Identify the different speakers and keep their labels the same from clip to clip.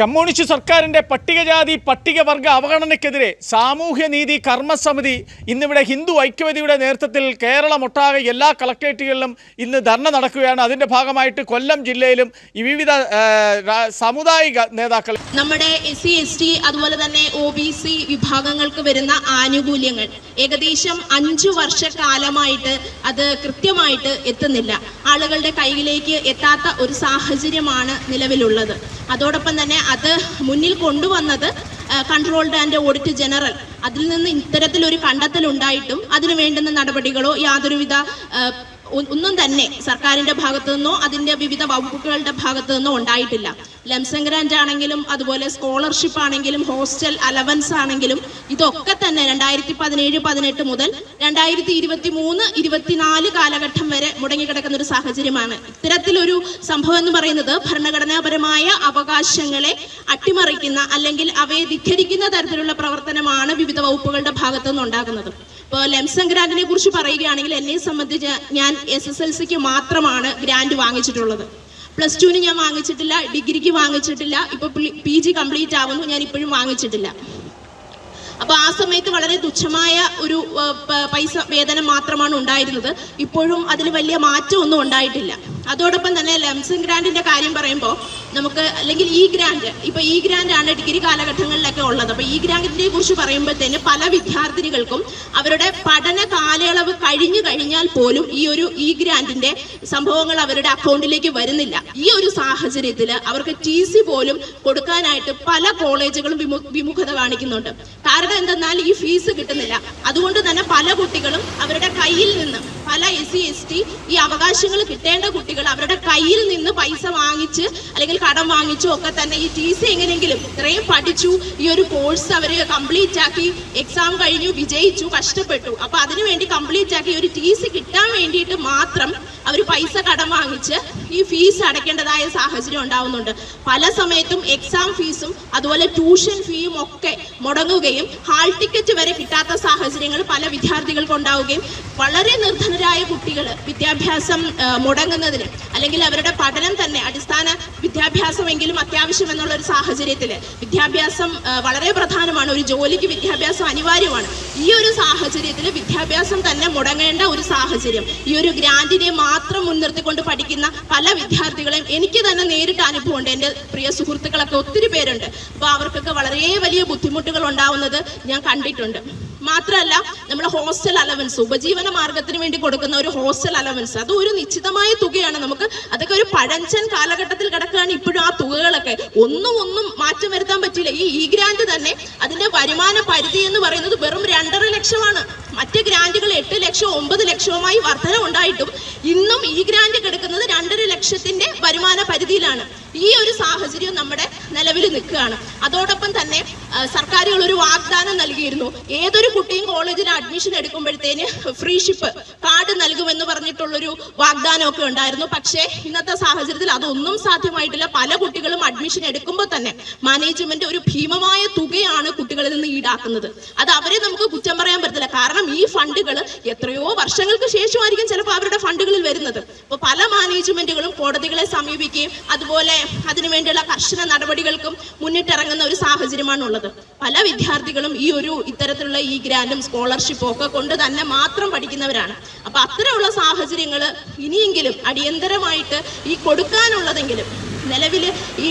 Speaker 1: Communist സർക്കാരിന്റെ പട്ടികജാതി പട്ടികവർഗ അവഗണനയ്ക്കെതിരെ സാമൂഹ്യനീതി കർമ്മസമിതി ഇന്നിവിടെ ഹിന്ദു ഐക്യവേദിയുടെ നേതൃത്വത്തിൽ കേരളമൊട്ടാകെ എല്ലാ കളക്ട്രേറ്റുകളിലും ഇന്ന് ധർണ നടക്കുകയാണ്. അതിന്റെ ഭാഗമായിട്ട് കൊല്ലം ജില്ലയിലും വിവിധ സാമുദായിക നേതാക്കൾ
Speaker 2: നമ്മുടെ എസ് സി എസ് ടി അതുപോലെ തന്നെ ഒ ബി സി വിഭാഗങ്ങൾക്ക് വരുന്ന ആനുകൂല്യങ്ങൾ ഏകദേശം അഞ്ചു വർഷക്കാലമായിട്ട് അത് കൃത്യമായിട്ട് എത്തുന്നില്ല. ആളുകളുടെ കയ്യിലേക്ക് എത്താത്ത ഒരു സാഹചര്യമാണ് നിലവിലുള്ളത്. അതോടൊപ്പം തന്നെ അത് മുന്നിൽ കൊണ്ടുവന്നത് കൺട്രോൾഡ് ആൻഡ് ഓഡിറ്റ് ജനറൽ അതിൽ നിന്ന് ഇത്തരത്തിലൊരു കണ്ടെത്തൽ ഉണ്ടായിട്ടും അതിനു വേണ്ടുന്ന നടപടികളോ യാതൊരുവിധ ഒന്നും തന്നെ സർക്കാരിന്റെ ഭാഗത്തു നിന്നോ അതിന്റെ വിവിധ വകുപ്പുകളുടെ ഭാഗത്തു നിന്നോ ഉണ്ടായിട്ടില്ല. ലംസം ഗ്രാൻഡ് ആണെങ്കിലും അതുപോലെ സ്കോളർഷിപ്പ് ആണെങ്കിലും ഹോസ്റ്റൽ അലവൻസ് ആണെങ്കിലും ഇതൊക്കെ തന്നെ രണ്ടായിരത്തി പതിനേഴ് പതിനെട്ട് മുതൽ രണ്ടായിരത്തി ഇരുപത്തി മൂന്ന് ഇരുപത്തിനാല് കാലഘട്ടം വരെ മുടങ്ങിക്കിടക്കുന്ന ഒരു സാഹചര്യമാണ്. ഇത്തരത്തിലൊരു സംഭവം എന്ന് പറയുന്നത് ഭരണഘടനാപരമായ അവകാശങ്ങളെ അട്ടിമറിക്കുന്ന അല്ലെങ്കിൽ അവയെ ധിഖരിക്കുന്ന തരത്തിലുള്ള പ്രവർത്തനമാണ് വിവിധ വകുപ്പുകളുടെ ഭാഗത്തു നിന്ന് ഉണ്ടാകുന്നത് ഇപ്പോൾ ലംസൺ ഗ്രാൻഡിനെ കുറിച്ച് പറയുകയാണെങ്കിൽ എന്നെ സംബന്ധിച്ച് ഞാൻ എസ് എസ് എൽ സിക്ക് മാത്രമാണ് ഗ്രാൻഡ് വാങ്ങിച്ചിട്ടുള്ളത്. പ്ലസ് ടുവിന് ഞാൻ വാങ്ങിച്ചിട്ടില്ല ഡിഗ്രിക്ക് വാങ്ങിച്ചിട്ടില്ല ഇപ്പൊ പി ജി കംപ്ലീറ്റ് ആവുന്നു ഞാൻ ഇപ്പോഴും വാങ്ങിച്ചിട്ടില്ല. അപ്പൊ ആ സമയത്ത് വളരെ തുച്ഛമായ ഒരു പൈസ വേതനം മാത്രമാണ് ഉണ്ടായിരുന്നത്. ഇപ്പോഴും അതിൽ വലിയ മാറ്റമൊന്നും ഉണ്ടായിട്ടില്ല. അതോടൊപ്പം തന്നെ ലംസൺ ഗ്രാൻഡിന്റെ കാര്യം പറയുമ്പോൾ നമുക്ക് അല്ലെങ്കിൽ ഈ ഗ്രാൻഡ് ഇപ്പൊ ഈ ഗ്രാൻഡ് ആണ് ഡിഗ്രി കാലഘട്ടങ്ങളിലൊക്കെ ഉള്ളത്. അപ്പൊ ഈ ഗ്രാൻഡിനെ കുറിച്ച് പറയുമ്പോഴത്തേന് പല വിദ്യാർത്ഥിനികൾക്കും അവരുടെ പഠന കാലയളവ് കഴിഞ്ഞു കഴിഞ്ഞാൽ പോലും ഈ ഒരു ഈ ഗ്രാൻഡിന്റെ സംഭവങ്ങൾ അവരുടെ അക്കൗണ്ടിലേക്ക് വരുന്നില്ല. ഈ ഒരു സാഹചര്യത്തിൽ അവർക്ക് ടി സി പോലും കൊടുക്കാനായിട്ട് പല കോളേജുകളും വിമുഖത കാണിക്കുന്നുണ്ട്. കാരണം എന്തെന്നാൽ ഈ ഫീസ് കിട്ടുന്നില്ല. അതുകൊണ്ട് തന്നെ പല കുട്ടികളും അവരുടെ കയ്യിൽ നിന്ന് പല എസ് സി എസ് ടി ഈ അവകാശങ്ങൾ കിട്ടേണ്ട കുട്ടികൾ അവരുടെ കയ്യിൽ നിന്ന് പൈസ വാങ്ങിച്ച് അല്ലെങ്കിൽ കടം വാങ്ങിച്ചോ ഒക്കെ തന്നെ ഈ ടി സി എങ്ങനെയെങ്കിലും ഇത്രയും പഠിച്ചു ഈ ഒരു കോഴ്സ് അവർ കംപ്ലീറ്റ് ആക്കി എക്സാം കഴിഞ്ഞു വിജയിച്ചു കഷ്ടപ്പെട്ടു. അപ്പൊ അതിനുവേണ്ടി കംപ്ലീറ്റ് ആക്കി ഒരു ടി സി കിട്ടാൻ വേണ്ടിയിട്ട് മാത്രം അവർ പൈസ കടം വാങ്ങിച്ച് ഈ ഫീസ് അടയ്ക്കേണ്ടതായ സാഹചര്യം ഉണ്ടാവുന്നുണ്ട്. പല സമയത്തും എക്സാം ഫീസും അതുപോലെ ട്യൂഷൻ ഫീയും ഒക്കെ മുടങ്ങുകയും ഹാൾ ടിക്കറ്റ് വരെ കിട്ടാത്ത സാഹചര്യങ്ങൾ പല വിദ്യാർത്ഥികൾക്ക് ഉണ്ടാവുകയും വളരെ നിർധനരായ കുട്ടികൾ വിദ്യാഭ്യാസം മുടങ്ങുന്നതിന് അല്ലെങ്കിൽ അവരുടെ പഠനം തന്നെ അടിസ്ഥാന വിദ്യാഭ്യാസമെങ്കിലും അത്യാവശ്യം എന്നുള്ള ഒരു സാഹചര്യത്തിൽ വിദ്യാഭ്യാസം വളരെ പ്രധാനമാണ്. ഒരു ജോലിക്ക് വിദ്യാഭ്യാസം അനിവാര്യമാണ്. ഈ ഒരു സാഹചര്യത്തിൽ വിദ്യാഭ്യാസം തന്നെ മുടങ്ങേണ്ട ഒരു സാഹചര്യം. ഈ ഒരു ഗ്രാൻഡിനെ മാത്രം മുൻനിർത്തിക്കൊണ്ട് പഠിക്കുന്ന വിദ്യാർത്ഥികളെയും എനിക്ക് തന്നെ നേരിട്ട് അനുഭവമുണ്ട്. എന്റെ പ്രിയ സുഹൃത്തുക്കളൊക്കെ ഒത്തിരി പേരുണ്ട്. അപ്പോൾ അവർക്കൊക്കെ വളരെ വലിയ ബുദ്ധിമുട്ടുകൾ ഉണ്ടാവുന്നത് ഞാൻ കണ്ടിട്ടുണ്ട്. മാത്രമല്ല നമ്മുടെ ഹോസ്റ്റൽ അലവൻസ് ഉപജീവന മാർഗത്തിന് വേണ്ടി കൊടുക്കുന്ന ഒരു ഹോസ്റ്റൽ അലവൻസ് അത് ഒരു നിശ്ചിതമായ തുകയാണ് നമുക്ക്. അതൊക്കെ ഒരു പഴഞ്ചൻ കാലഘട്ടത്തിൽ കിടക്കുകയാണ് ഇപ്പോഴും ആ തുകകളൊക്കെ. ഒന്നും ഒന്നും മാറ്റം വരുത്താൻ പറ്റില്ല. ഈ ഈ ഗ്രാൻഡ് തന്നെ അതിന്റെ വരുമാന പരിധി എന്ന് പറയുന്നത് വെറും രണ്ടര ലക്ഷമാണ്. മറ്റ് ഗ്രാൻഡുകൾ എട്ട് ലക്ഷം ഒമ്പത് ലക്ഷവുമായി വർധന ഉണ്ടായിട്ടും ഇന്നും ഈ ഗ്രാൻഡ് കിടക്കുന്നത് രണ്ടര ലക്ഷത്തിന്റെ വരുമാന പരിധിയിലാണ്. ഈ ഒരു സാഹചര്യം നമ്മുടെ നിലവിൽ നിൽക്കുകയാണ്. അതോടൊപ്പം തന്നെ സർക്കാരുകൾ ഒരു വാഗ്ദാനം നൽകിയിരുന്നു ഏതൊരു കുട്ടിയും കോളേജിൽ അഡ്മിഷൻ എടുക്കുമ്പോഴത്തേന് ഫ്രീ ഷിപ്പ് കാർഡ് നൽകുമെന്ന് പറഞ്ഞിട്ടുള്ളൊരു വാഗ്ദാനമൊക്കെ ഉണ്ടായിരുന്നു. പക്ഷേ ഇന്നത്തെ സാഹചര്യത്തിൽ അതൊന്നും സാധ്യമായിട്ടില്ല. പല കുട്ടികളും അഡ്മിഷൻ എടുക്കുമ്പോൾ തന്നെ മാനേജ്മെന്റ് ഒരു ഭീമമായ തുകയാണ് കുട്ടികളിൽ നിന്ന് ഈടാക്കുന്നത്. അത് അവരെ നമുക്ക് കുറ്റം പറയാൻ പറ്റില്ല കാരണം ഈ ഫണ്ടുകൾ എത്രയോ വർഷങ്ങൾക്ക് ശേഷമായിരിക്കും ചിലപ്പോൾ അവരുടെ ഫണ്ടുകളിൽ വരുന്നത്. അപ്പോൾ പല മാനേജ്മെന്റുകളും കോടതികളെ സമീപിക്കുകയും അതുപോലെ അതിനുവേണ്ടിയുള്ള കർശന നടപടികൾക്കും മുന്നിട്ടിറങ്ങുന്ന ഒരു സാഹചര്യമാണ് ഉള്ളത് പല വിദ്യാർത്ഥികളും ഈ ഒരു ഇത്തരത്തിലുള്ള ഈ ഗ്രാൻഡും സ്കോളർഷിപ്പും ഒക്കെ കൊണ്ട് തന്നെ മാത്രം പഠിക്കുന്നവരാണ്. അപ്പൊ അത്തരമുള്ള സാഹചര്യങ്ങൾ ഇനിയെങ്കിലും അടിയന്തരമായിട്ട് ഈ കൊടുക്കാനുള്ളതെങ്കിലും നിലവിൽ ഈ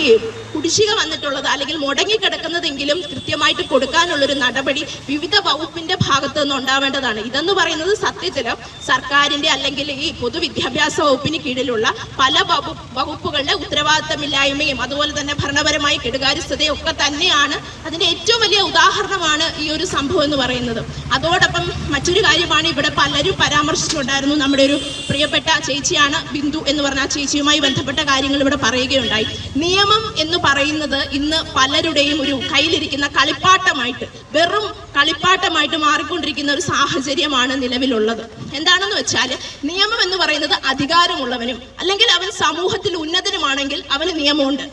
Speaker 2: കുടിശ്ശിക വന്നിട്ടുള്ളത് അല്ലെങ്കിൽ മുടങ്ങിക്കിടക്കുന്നതെങ്കിലും കൃത്യമായിട്ട് കൊടുക്കാനുള്ളൊരു നടപടി വിവിധ വകുപ്പിന്റെ ഭാഗത്ത് നിന്ന് ഉണ്ടാവേണ്ടതാണ്. ഇതെന്ന് പറയുന്നത് സത്യത്തിൽ സർക്കാരിന്റെ അല്ലെങ്കിൽ ഈ പൊതുവിദ്യാഭ്യാസ വകുപ്പിന് കീഴിലുള്ള പല വകു- വകുപ്പുകളുടെ ഉത്തരവാദിത്തമില്ലായ്മയും അതുപോലെ തന്നെ ഭരണപരമായ കെടുകാര്യസ്ഥതയും ഒക്കെ തന്നെയാണ് അതിന്റെ ഏറ്റവും വലിയ ഉദാഹരണമാണ് ഈ ഒരു സംഭവം എന്ന് പറയുന്നത്. അതോടൊപ്പം മറ്റൊരു കാര്യമാണ് ഇവിടെ പലരും പരാമർശിച്ചിട്ടുണ്ടായിരുന്നു. നമ്മുടെ ഒരു പ്രിയപ്പെട്ട ചേച്ചിയാണ് ബിന്ദു എന്ന് പറഞ്ഞ ആ ചേച്ചിയുമായി ബന്ധപ്പെട്ട കാര്യങ്ങൾ ഇവിടെ പറയുകയുണ്ടായി. നിയമം എന്ന് പറയുന്നത് ഇന്ന് പലരുടെയും ഒരു കയ്യിലിരിക്കുന്ന കളിപ്പാട്ടമായിട്ട് വെറും കളിപ്പാട്ടമായിട്ട് മാറിക്കൊണ്ടിരിക്കുന്ന ഒരു സാഹചര്യമാണ് നിലവിലുള്ളത്. എന്താണെന്ന് വെച്ചാൽ നിയമം എന്ന് പറയുന്നത് അധികാരമുള്ളവനും അല്ലെങ്കിൽ അവൻ സമൂഹത്തിൽ ഉന്നതനുമാണെങ്കിൽ അവന് നിയമമുണ്ട്.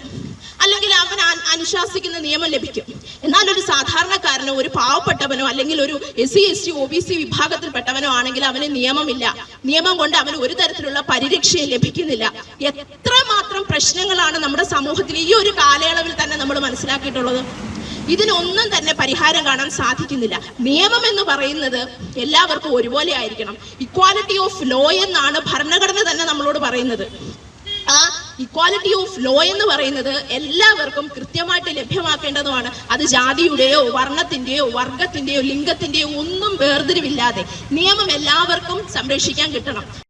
Speaker 2: അനുശാസിക്കുന്ന നിയമം ലഭിക്കും. എന്നാൽ ഒരു സാധാരണക്കാരനോ ഒരു പാവപ്പെട്ടവനോ അല്ലെങ്കിൽ ഒരു S C S T O B C വിഭാഗത്തിൽപ്പെട്ടവനോ ആണെങ്കിൽ അവന് നിയമമില്ല. നിയമം കൊണ്ട് അവന് ഒരു തരത്തിലുള്ള പരിരക്ഷയും ലഭിക്കുന്നില്ല. എത്ര മാത്രം പ്രശ്നങ്ങളാണ് നമ്മുടെ സമൂഹത്തിൽ ഈ ഒരു കാലയളവിൽ തന്നെ നമ്മൾ മനസ്സിലാക്കിയിട്ടുള്ളത്? ഇതിനൊന്നും തന്നെ പരിഹാരം കാണാൻ സാധിക്കുന്നില്ല. നിയമം എന്ന് പറയുന്നത് എല്ലാവർക്കും ഒരുപോലെ ആയിരിക്കണം. ഇക്വാലിറ്റി ഓഫ് ലോ എന്നാണ് ഭരണഘടന തന്നെ നമ്മളോട് പറയുന്നത്. ആ ഇക്വാലിറ്റി ഓഫ് ലോ എന്ന് പറയുന്നത് എല്ലാവർക്കും കൃത്യമായിട്ട് ലഭ്യമാക്കേണ്ടതുമാണ്. അത് ജാതിയുടെയോ വർണത്തിന്റെയോ വർഗത്തിന്റെയോ ലിംഗത്തിന്റെയോ ഒന്നും വേർതിരിവില്ലാതെ നിയമം എല്ലാവർക്കും സംരക്ഷിക്കാൻ കിട്ടണം.